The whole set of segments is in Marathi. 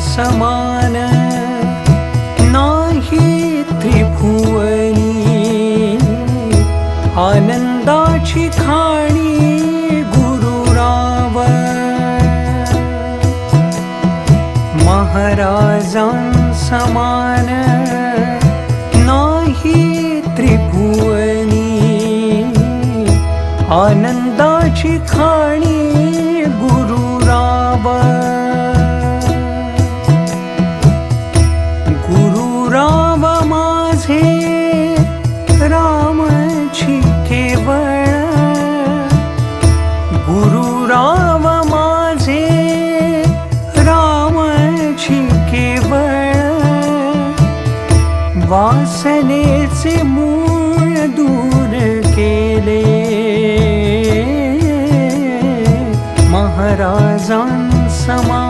समान नाही त्रिभुवनी आनंदाची खाणी गुरुराव महाराजां समान नाही त्रिभुवनी आनंदाची खाणी वासनेचे मूळ दूर केले. महाराजां समान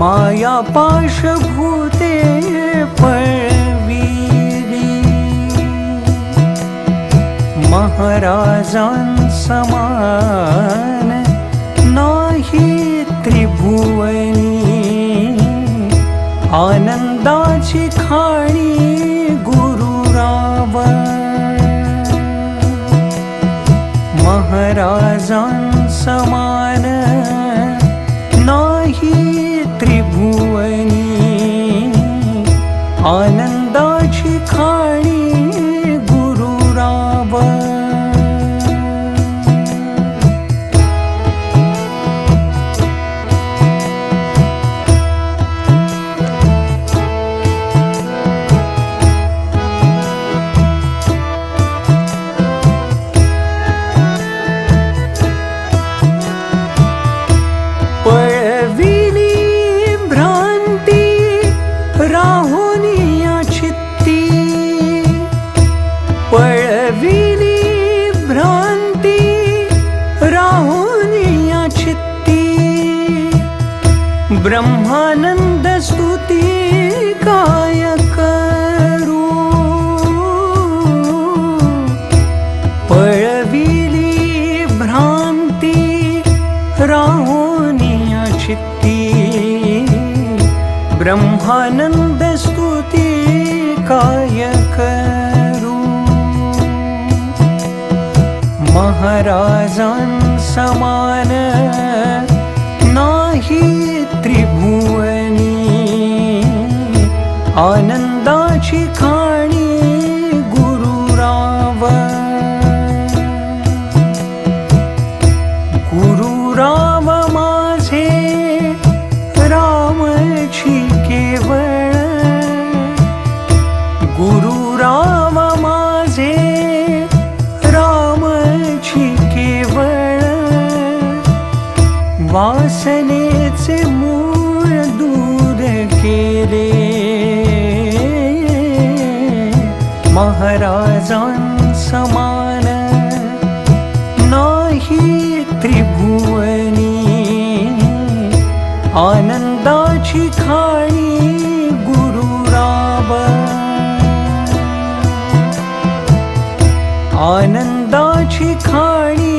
माया पाशभूते पळविली महाराजां समान नाही त्रिभुवनी. आनंदाची खाणी गुरुराव महाराजां ब्रह्मानंद स्तुती काय करू पळविली भ्रांती राहुनिया चित्ती ब्रह्मानंद स्तुती काय करू महाराजां समान नाही आनंदाची खाणी गुरुराव गुरुराव माझे रामची केवळ. गुरुराव माझे रामची केवळ. वासने नाही त्रिभुवनी आनंदाची खाणी गुरुराव आनंदाची खाणी